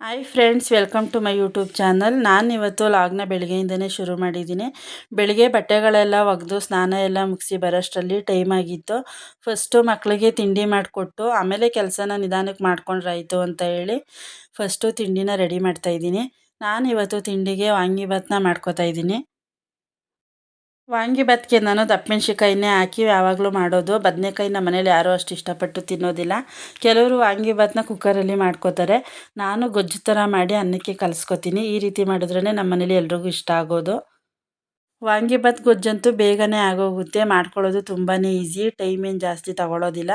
Hi friends welcome to my YouTube channel ನಾನು ಇವತ್ತು ಲಾಗ್ನ ಬೆಳಗ್ಗೆಯಿಂದನೇ ಶುರು ಮಾಡಿದ್ದೀನಿ. ಬೆಳಗ್ಗೆ ಬಟ್ಟೆಗಳೆಲ್ಲ ಒಗೆದು ಸ್ನಾನ ಎಲ್ಲ ಮುಗಿಸಿ ಬರೋಷ್ಟರಲ್ಲಿ ಟೈಮ್ ಆಗಿತ್ತು. ಫಸ್ಟು ಮಕ್ಕಳಿಗೆ ತಿಂಡಿ ಮಾಡಿಕೊಟ್ಟು, ಆಮೇಲೆ ಕೆಲಸನ ನಿಧಾನಕ್ಕೆ ಮಾಡ್ಕೊಂಡ್ರಾಯಿತು ಅಂತ ಹೇಳಿ ಫಸ್ಟು ತಿಂಡಿನ ರೆಡಿ ಮಾಡ್ತಾಯಿದ್ದೀನಿ ನಾನು ಇವತ್ತು ತಿಂಡಿಗೆ ವಾಂಗಿಭಾತ್ನ ಮಾಡ್ಕೋತಾ ಇದ್ದೀನಿ. ವಾಂಗಿಭಾತ್ಗೆ ನಾನು ದಪ್ಪಮೆಣ್ಸಿಕಾಯಿನೇ ಹಾಕಿ ಯಾವಾಗಲೂ ಮಾಡೋದು. ಬದನೇಕಾಯಿ ನಮ್ಮ ಮನೇಲಿ ಯಾರೂ ಅಷ್ಟು ಇಷ್ಟಪಟ್ಟು ತಿನ್ನೋದಿಲ್ಲ. ಕೆಲವರು ವಾಂಗಿಭಾತನ್ನ ಕುಕ್ಕರಲ್ಲಿ ಮಾಡ್ಕೋತಾರೆ. ನಾನು ಗೊಜ್ಜು ಥರ ಮಾಡಿ ಅನ್ನಕ್ಕೆ ಕಲಸ್ಕೊತೀನಿ. ಈ ರೀತಿ ಮಾಡಿದ್ರೇ ನಮ್ಮ ಮನೇಲಿ ಎಲ್ರಿಗೂ ಇಷ್ಟ ಆಗೋದು. ವಾಂಗಿಭಾತ್ ಗೊಜ್ಜಂತೂ ಬೇಗನೆ ಆಗೋಗುತ್ತೆ. ಮಾಡ್ಕೊಳ್ಳೋದು ತುಂಬಾ ಈಸಿ. ಟೈಮ್ ಏನು ಜಾಸ್ತಿ ತಗೊಳ್ಳೋದಿಲ್ಲ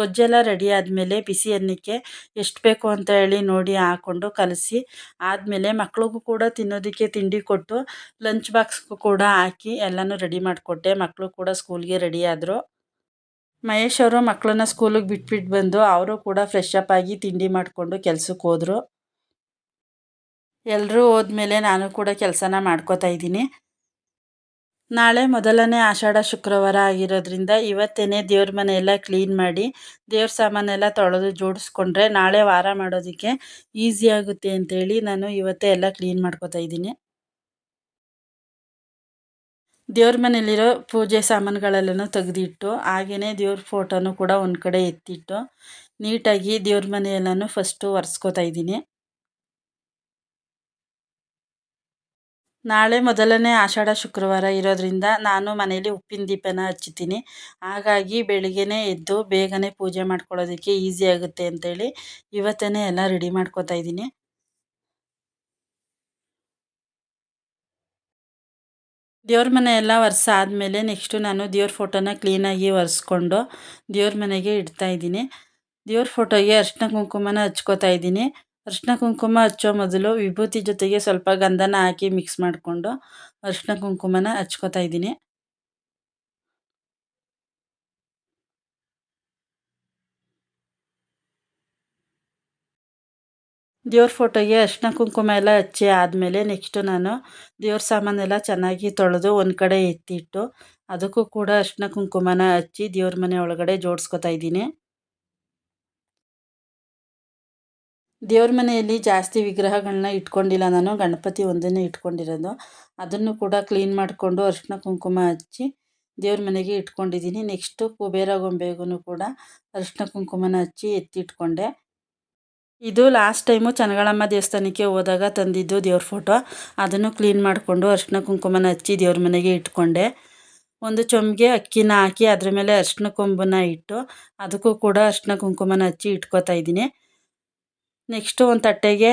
ಗೊಜ್ಜೆಲ್ಲ ರೆಡಿ ಆದಮೇಲೆ ಬಿಸಿ ಅನ್ನಕ್ಕೆ ಎಷ್ಟು ಬೇಕು ಅಂತ ಹೇಳಿ ನೋಡಿ ಹಾಕ್ಕೊಂಡು ಕಲಸಿ, ಆದಮೇಲೆ ಮಕ್ಳಿಗೂ ಕೂಡ ತಿನ್ನೋದಕ್ಕೆ ತಿಂಡಿ ಕೊಟ್ಟು ಲಂಚ್ ಬಾಕ್ಸ್ಗೂ ಕೂಡ ಹಾಕಿ ಎಲ್ಲನೂ ರೆಡಿ ಮಾಡಿಕೊಟ್ಟೆ. ಮಕ್ಕಳು ಕೂಡ ಸ್ಕೂಲ್ಗೆ ರೆಡಿ ಆದರು. ಮಹೇಶ್ ಅವರು ಮಕ್ಕಳನ್ನ ಸ್ಕೂಲಿಗೆ ಬಿಟ್ಬಿಟ್ಟು ಬಂದು ಅವರು ಕೂಡ ಫ್ರೆಶ್ ಅಪ್ ಆಗಿ ತಿಂಡಿ ಮಾಡಿಕೊಂಡು ಕೆಲ್ಸಕ್ಕೆ ಹೋದರು. ಎಲ್ಲರೂ ಹೋದ್ಮೇಲೆ ನಾನು ಕೂಡ ಕೆಲಸನ ಮಾಡ್ಕೋತಾ ಇದ್ದೀನಿ. ನಾಳೆ ಮೊದಲನೇ ಆಷಾಢ ಶುಕ್ರವಾರ ಆಗಿರೋದ್ರಿಂದ ಇವತ್ತೇನೆ ದೇವ್ರ ಮನೆಯೆಲ್ಲ ಕ್ಲೀನ್ ಮಾಡಿ, ದೇವ್ರ ಸಾಮಾನೆಲ್ಲ ತೊಳೆದು ಜೋಡಿಸ್ಕೊಂಡ್ರೆ ನಾಳೆ ವಾರ ಮಾಡೋದಕ್ಕೆ ಈಸಿ ಆಗುತ್ತೆ ಅಂತೇಳಿ ನಾನು ಇವತ್ತೇ ಎಲ್ಲ ಕ್ಲೀನ್ ಮಾಡ್ಕೋತಾ ಇದ್ದೀನಿ. ದೇವ್ರ ಮನೆಯಲ್ಲಿರೋ ಪೂಜೆ ಸಾಮಾನುಗಳೆಲ್ಲನೂ ತೆಗೆದಿಟ್ಟು ಹಾಗೆಯೇ ದೇವ್ರ ಫೋಟೋನು ಕೂಡ ಒಂದು ಕಡೆ ಎತ್ತಿಟ್ಟು, ನೀಟಾಗಿ ದೇವ್ರ ಮನೆಯೆಲ್ಲನೂ ಫಸ್ಟು ಒರೆಸ್ಕೋತಾ ಇದ್ದೀನಿ. ನಾಳೆ ಮೊದಲನೇ ಆಷಾಢ ಶುಕ್ರವಾರ ಇರೋದರಿಂದ ನಾನು ಮನೇಲಿ ಉಪ್ಪಿನ ದೀಪನ ಹಚ್ಚುತ್ತೀನಿ ಹಾಗಾಗಿ ಬೆಳಿಗ್ಗೆನೇ ಎದ್ದು ಬೇಗನೆ ಪೂಜೆ ಮಾಡ್ಕೊಳ್ಳೋದಕ್ಕೆ ಈಸಿ ಆಗುತ್ತೆ ಅಂತೇಳಿ ಇವತ್ತೇ ಎಲ್ಲ ರೆಡಿ ಮಾಡ್ಕೋತಾ ಇದ್ದೀನಿ. ದೇವ್ರ ಮನೆ ಎಲ್ಲ ಒರೆಸಾದ್ಮೇಲೆ ನೆಕ್ಸ್ಟು ನಾನು ದೇವ್ರ ಫೋಟೋನ ಕ್ಲೀನಾಗಿ ಒರೆಸ್ಕೊಂಡು ದೇವ್ರ ಮನೆಗೆ ಇಡ್ತಾ ಇದ್ದೀನಿ. ದೇವ್ರ ಫೋಟೋಗೆ ಅರ್ಶಿನ ಕುಂಕುಮನ ಹಚ್ಕೋತಾ ಇದ್ದೀನಿ. ಅರಿಶಿನ ಕುಂಕುಮ ಹಚ್ಚೋ ಮೊದಲು ವಿಭೂತಿ ಜೊತೆಗೆ ಸ್ವಲ್ಪ ಗಂಧನ ಹಾಕಿ ಮಿಕ್ಸ್ ಮಾಡಿಕೊಂಡು ಅರಿಶಿನ ಕುಂಕುಮನ ಹಚ್ಕೋತಾ ಇದ್ದೀನಿ. ದೇವ್ರ ಫೋಟೋಗೆ ಅರಿಶಿನ ಕುಂಕುಮ ಎಲ್ಲ ಹಚ್ಚಿ ಆದಮೇಲೆ ನೆಕ್ಸ್ಟು ನಾನು ದೇವ್ರ ಸಾಮಾನೆಲ್ಲ ಚೆನ್ನಾಗಿ ತೊಳೆದು ಒಂದು ಕಡೆ ಎತ್ತಿಟ್ಟು ಅದಕ್ಕೂ ಕೂಡ ಅರಿಶಿನ ಕುಂಕುಮನ ಹಚ್ಚಿ ದೇವ್ರ ಮನೆ ಒಳಗಡೆ ಜೋಡಿಸ್ಕೊತಾ ಇದ್ದೀನಿ. ದೇವ್ರ ಮನೆಯಲ್ಲಿ ಜಾಸ್ತಿ ವಿಗ್ರಹಗಳನ್ನ ಇಟ್ಕೊಂಡಿಲ್ಲ ನಾನು. ಗಣಪತಿ ಒಂದನ್ನೇ ಇಟ್ಕೊಂಡಿರೋದು. ಅದನ್ನು ಕೂಡ ಕ್ಲೀನ್ ಮಾಡಿಕೊಂಡು ಅರಿಶಿನ ಕುಂಕುಮ ಹಚ್ಚಿ ದೇವ್ರ ಮನೆಗೆ ಇಟ್ಕೊಂಡಿದ್ದೀನಿ. ನೆಕ್ಸ್ಟು ಕುಬೇರ ಗೊಂಬೆಗೂ ಕೂಡ ಅರಿಶಿನ ಕುಂಕುಮನ ಹಚ್ಚಿ ಎತ್ತಿಟ್ಕೊಂಡೆ. ಇದು ಲಾಸ್ಟ್ ಟೈಮು ಚನ್ನಗಳಮ್ಮ ದೇವಸ್ಥಾನಕ್ಕೆ ಹೋದಾಗ ತಂದಿದ್ದು ದೇವ್ರ ಫೋಟೋ ಅದನ್ನು ಕ್ಲೀನ್ ಮಾಡಿಕೊಂಡು ಅರಿಶಿನ ಕುಂಕುಮನ ಹಚ್ಚಿ ದೇವ್ರ ಮನೆಗೆ ಇಟ್ಕೊಂಡೆ. ಒಂದು ಚೊಂಬಿಗೆ ಅಕ್ಕಿನ ಹಾಕಿ ಅದ್ರ ಮೇಲೆ ಅರಿಶಿನ ಕೊಂಬನ್ನ ಇಟ್ಟು ಅದಕ್ಕೂ ಕೂಡ ಅರಿಶಿನ ಕುಂಕುಮನ ಹಚ್ಚಿ ಇಟ್ಕೋತಾ ಇದ್ದೀನಿ. ನೆಕ್ಸ್ಟು ಒಂದು ತಟ್ಟೆಗೆ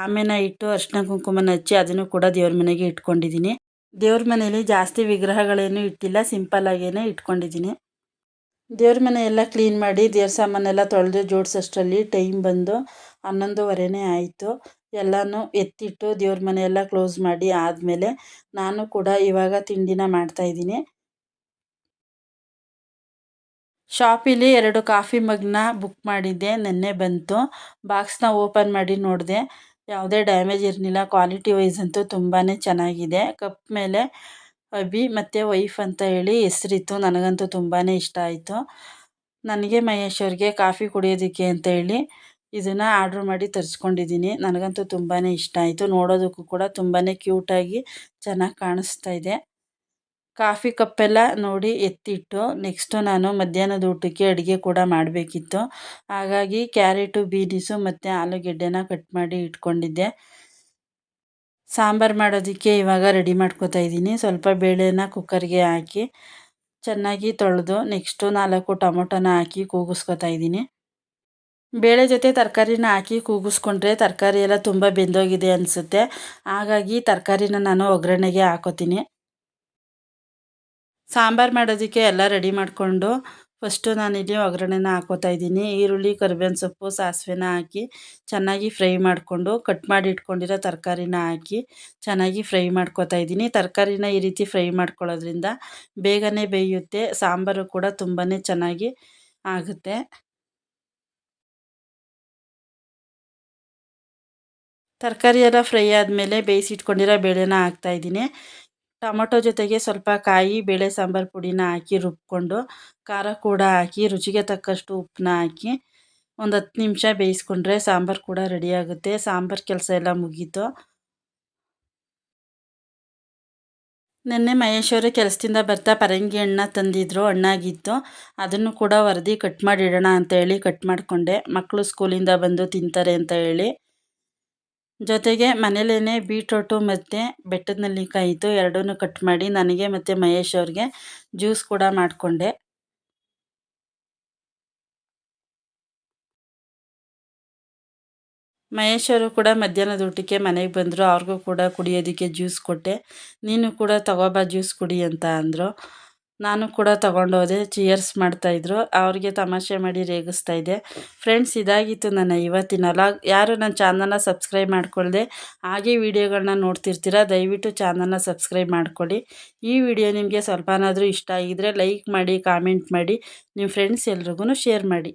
ಆಮೇನ ಇಟ್ಟು ಅರಿಶಿನ ಕುಂಕುಮನ ಹಚ್ಚಿ ಅದನ್ನು ಕೂಡ ದೇವ್ರ ಮನೆಗೆ ಇಟ್ಕೊಂಡಿದ್ದೀನಿ. ದೇವ್ರ ಮನೆಯಲ್ಲಿ ಜಾಸ್ತಿ ವಿಗ್ರಹಗಳೇನು ಇಟ್ಟಿಲ್ಲ ಸಿಂಪಲ್ಲಾಗೇ ಇಟ್ಕೊಂಡಿದ್ದೀನಿ. ದೇವ್ರ ಮನೆ ಎಲ್ಲ ಕ್ಲೀನ್ ಮಾಡಿ ದೇವ್ರ ಸಾಮಾನೆಲ್ಲ ತೊಳೆದು ಜೋಡಿಸೋಷ್ಟರಲ್ಲಿ ಟೈಮ್ ಬಂದು ಹನ್ನೊಂದುವರೆನೇ ಆಯಿತು. ಎಲ್ಲನೂ ಎತ್ತಿಟ್ಟು ದೇವ್ರ ಮನೆಯೆಲ್ಲ ಕ್ಲೋಸ್ ಮಾಡಿ ಆದಮೇಲೆ ನಾನು ಕೂಡ ಇವಾಗ ತಿಂಡಿನ ಮಾಡ್ತಾಯಿದ್ದೀನಿ ಶಾಪಿಲಿ ಎರಡು ಕಾಫಿ ಮಗ್ನ ಬುಕ್ ಮಾಡಿದ್ದೆ, ನೆನ್ನೆ ಬಂತು. ಬಾಕ್ಸ್ನ ಓಪನ್ ಮಾಡಿ ನೋಡಿದೆ. ಯಾವುದೇ ಡ್ಯಾಮೇಜ್ ಇರಲಿಲ್ಲ ಕ್ವಾಲಿಟಿ ವೈಸ್ ಅಂತೂ ತುಂಬಾ ಚೆನ್ನಾಗಿದೆ. ಕಪ್ ಮೇಲೆ ಅಭಿ ಮತ್ತು ವೈಫ್ ಅಂತ ಹೇಳಿ ಹೆಸರಿತ್ತು. ನನಗಂತೂ ತುಂಬಾ ಇಷ್ಟ ಆಯಿತು. ನನಗೆ ಮಹೇಶ್ ಅವ್ರಿಗೆ ಕಾಫಿ ಕುಡಿಯೋದಕ್ಕೆ ಅಂತ ಹೇಳಿ ಇದನ್ನು ಆರ್ಡ್ರ್ ಮಾಡಿ ತರಿಸ್ಕೊಂಡಿದ್ದೀನಿ. ನನಗಂತೂ ತುಂಬಾ ಇಷ್ಟ ಆಯಿತು. ನೋಡೋದಕ್ಕೂ ಕೂಡ ತುಂಬಾ ಕ್ಯೂಟಾಗಿ ಚೆನ್ನಾಗಿ ಕಾಣಿಸ್ತಾ ಇದೆ. ಕಾಫಿ ಕಪ್ಪೆಲ್ಲ ನೋಡಿ ಎತ್ತಿಟ್ಟು ನೆಕ್ಸ್ಟು ನಾನು ಮಧ್ಯಾಹ್ನದ ಊಟಕ್ಕೆ ಅಡುಗೆ ಕೂಡ ಮಾಡಬೇಕಿತ್ತು. ಹಾಗಾಗಿ ಕ್ಯಾರೆಟು, ಬೀನಿಸು ಮತ್ತು ಆಲೂಗೆಡ್ಡೆನ ಕಟ್ ಮಾಡಿ ಇಟ್ಕೊಂಡಿದ್ದೆ. ಸಾಂಬಾರು ಮಾಡೋದಕ್ಕೆ ಇವಾಗ ರೆಡಿ ಮಾಡ್ಕೋತಾ ಇದ್ದೀನಿ. ಸ್ವಲ್ಪ ಬೇಳೆನ ಕುಕ್ಕರ್ಗೆ ಹಾಕಿ ಚೆನ್ನಾಗಿ ತೊಳೆದು ನೆಕ್ಸ್ಟು ನಾಲ್ಕು ಟೊಮೊಟೊನ ಹಾಕಿ ಕೂಗಿಸ್ಕೊತಾ ಇದ್ದೀನಿ. ಬೇಳೆ ಜೊತೆ ತರಕಾರಿನ ಹಾಕಿ ಕೂಗಿಸ್ಕೊಂಡ್ರೆ ತರಕಾರಿ ಎಲ್ಲ ತುಂಬ ಬೆಂದೋಗಿದೆ ಅನಿಸುತ್ತೆ. ಹಾಗಾಗಿ ತರಕಾರಿನ ನಾನು ಒಗ್ಗರಣೆಗೆ ಹಾಕೋತೀನಿ. ಸಾಂಬಾರು ಮಾಡೋದಕ್ಕೆ ಎಲ್ಲ ರೆಡಿ ಮಾಡಿಕೊಂಡು ಫಸ್ಟು ನಾನಿಲ್ಲಿ ಒಗ್ಗರಣೆನ ಹಾಕೋತಾ ಇದ್ದೀನಿ. ಈರುಳ್ಳಿ, ಕರಿಬೇವಿನ ಸೊಪ್ಪು, ಸಾಸಿವೆನ ಹಾಕಿ ಚೆನ್ನಾಗಿ ಫ್ರೈ ಮಾಡಿಕೊಂಡು ಕಟ್ ಮಾಡಿ ಇಟ್ಕೊಂಡಿರೋ ತರಕಾರಿನ ಹಾಕಿ ಚೆನ್ನಾಗಿ ಫ್ರೈ ಮಾಡ್ಕೋತಾ ಇದ್ದೀನಿ. ತರಕಾರಿನ ಈ ರೀತಿ ಫ್ರೈ ಮಾಡ್ಕೊಳ್ಳೋದ್ರಿಂದ ಬೇಗನೆ ಬೇಯುತ್ತೆ. ಸಾಂಬಾರು ಕೂಡ ತುಂಬಾ ಚೆನ್ನಾಗಿ ಆಗುತ್ತೆ. ತರಕಾರಿ ಎಲ್ಲ ಫ್ರೈ ಆದಮೇಲೆ ಬೇಯಿಸಿಟ್ಕೊಂಡಿರೋ ಬೇಳೆನ ಹಾಕ್ತಾಯಿದ್ದೀನಿ ಟೊಮೊಟೊ ಜೊತೆಗೆ ಸ್ವಲ್ಪ ಕಾಯಿ, ಬೇಳೆ ಸಾಂಬಾರು ಪುಡಿನ ಹಾಕಿ ರುಬ್ಕೊಂಡು, ಖಾರ ಕೂಡ ಹಾಕಿ, ರುಚಿಗೆ ತಕ್ಕಷ್ಟು ಉಪ್ಪನ್ನ ಹಾಕಿ ಒಂದು ಹತ್ತು ನಿಮಿಷ ಬೇಯಿಸ್ಕೊಂಡ್ರೆ ಸಾಂಬಾರು ಕೂಡ ರೆಡಿಯಾಗುತ್ತೆ ಸಾಂಬಾರು ಕೆಲಸ ಎಲ್ಲ ಮುಗೀತು. ನಿನ್ನೆ ಮಹೇಶ್ ಅವರು ಕೆಲಸದಿಂದ ಬರ್ತಾ ಪರಂಗಿ ಹಣ್ಣ ತಂದಿದ್ರು, ಹಣ್ಣಾಗಿತ್ತು. ಅದನ್ನು ಕೂಡ ವರದಿ ಕಟ್ ಮಾಡಿ ಇಡೋಣ ಅಂತ ಹೇಳಿ ಕಟ್ ಮಾಡಿಕೊಂಡೆ. ಮಕ್ಕಳು ಸ್ಕೂಲಿಂದ ಬಂದು ತಿಂತಾರೆ ಅಂತ ಹೇಳಿ. ಜೊತೆಗೆ ಮನೇಲೇ ಬೀಟ್ರೋಟು ಮತ್ತು ಬೆಟ್ಟದ ನೆಲ್ಲಿಕಾಯಿ ಇತ್ತು ಎರಡನ್ನೂ ಕಟ್ ಮಾಡಿ ನನಗೆ ಮತ್ತು ಮಹೇಶ್ ಅವ್ರಿಗೆ ಜ್ಯೂಸ್ ಕೂಡ ಮಾಡಿಕೊಂಡೆ. ಮಹೇಶ್ ಅವರು ಕೂಡ ಮಧ್ಯಾಹ್ನದ ಊಟಕ್ಕೆ ಮನೆಗೆ ಬಂದರು, ಅವ್ರಿಗೂ ಕೂಡ ಕುಡಿಯೋದಕ್ಕೆ ಜ್ಯೂಸ್ ಕೊಟ್ಟೆ. ನೀನು ಕೂಡ ತಗೋಬಾ ಜ್ಯೂಸ್ ಕುಡಿ ಅಂತ ಅಂದರು. ನಾನು ಕೂಡ ತಗೊಂಡೋದೆ ಚಿಯರ್ಸ್ ಮಾಡ್ತಾಯಿದ್ರು ಅವ್ರಿಗೆ ತಮಾಷೆ ಮಾಡಿ ರೇಗಿಸ್ತಾ ಇದ್ದೆ. ಫ್ರೆಂಡ್ಸ್ ಇದಾಗಿತ್ತು ನನ್ನ ಇವತ್ತಿನ ಲಾಗ್ ಯಾರು ನನ್ನ ಚಾನಲ್ನ ಸಬ್ಸ್ಕ್ರೈಬ್ ಮಾಡ್ಕೊಳ್ಳದೆ ಹಾಗೆ ವೀಡಿಯೋಗಳನ್ನ ನೋಡ್ತಿರ್ತೀರ, ದಯವಿಟ್ಟು ಚಾನಲ್ನ ಸಬ್ಸ್ಕ್ರೈಬ್ ಮಾಡ್ಕೊಳ್ಳಿ ಈ ವಿಡಿಯೋ ನಿಮಗೆ ಸ್ವಲ್ಪನಾದರೂ ಇಷ್ಟ ಆಗಿದ್ದರೆ ಲೈಕ್ ಮಾಡಿ ಕಾಮೆಂಟ್ ಮಾಡಿ. ನಿಮ್ಮ ಫ್ರೆಂಡ್ಸ್ ಎಲ್ರಿಗೂ ಶೇರ್ ಮಾಡಿ.